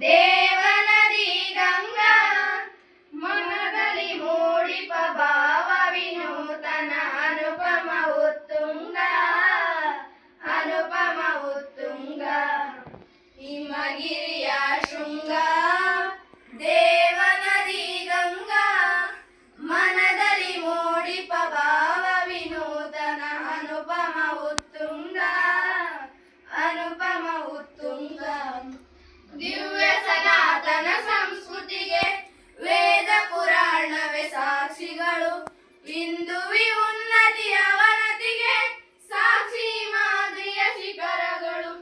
ದೇವನದಿ ಗಂಗಾ ಮನದಲ್ಲಿ ಮೂಡಿಪ ಭಾವ ವಿನೂತನ ಅನುಪಮ ಉತ್ತುಂಗ ಅನುಪಮ ಉತ್ತುಂಗ. ಹಿಮಗಿರಿಯ ಸನಾತನ ಸಂಸ್ಕೃತಿಗೆ ವೇದ ಪುರಾಣವೇ ಸಾಕ್ಷಿಗಳು. ಇಂದುವಿ ಉನ್ನತಿಯ ವರದಿಗೆ ಸಾಕ್ಷಿ ಮಾದರಿಯ ಶಿಖರಗಳು.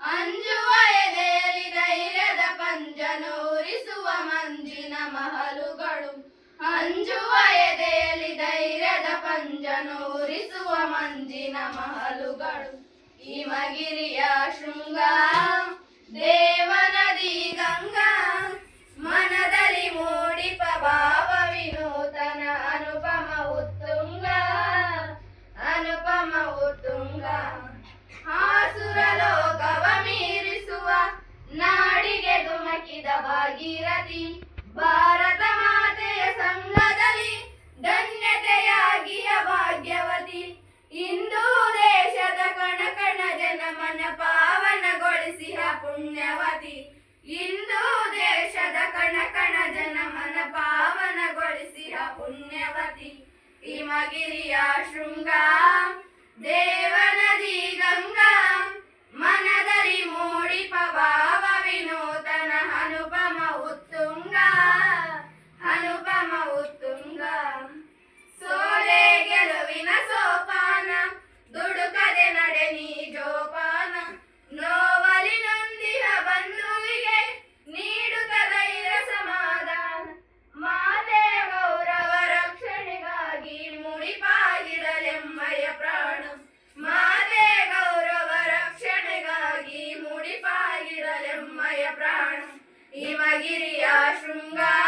ಅಂಜುವ ಎದೆಯಲ್ಲಿ ಧೈರ್ಯದ ಪಂಜನೂರಿಸುವ ಮಂಜಿನ ಮಹಲುಗಳು. ಅಂಜುವ ಎದೆಯಲ್ಲಿ ಧೈರ್ಯದ ಪಂಜನೂರಿಸುವ ಮಂಜಿನ ಮಹಲುಗಳು. ಹಿಮಗಿರಿಯ ಶೃಂಗ ಭಾಗೀರಥಿ ಭಾರತ ಮಾತೆಯ ಸಂಘದಲ್ಲಿ ಧನ್ಯತೆಯಾಗಿಯ ಭಾಗ್ಯವತಿ. ಇಂದು ದೇಶದ ಕಣ ಕಣ ಜನಮನ ಪಾವನಗೊಳಿಸಿಯ ಪುಣ್ಯವತಿ. ಇಂದು ದೇಶದ ಕಣ ಕಣ ಜನಮನ ಪಾವನಗೊಳಿಸಿಯ ಪುಣ್ಯವತಿ. ಹಿಮಗಿರಿಯ ಶೃಂಗ ದೇವನದಿ भीमगिरिया शृङ्गार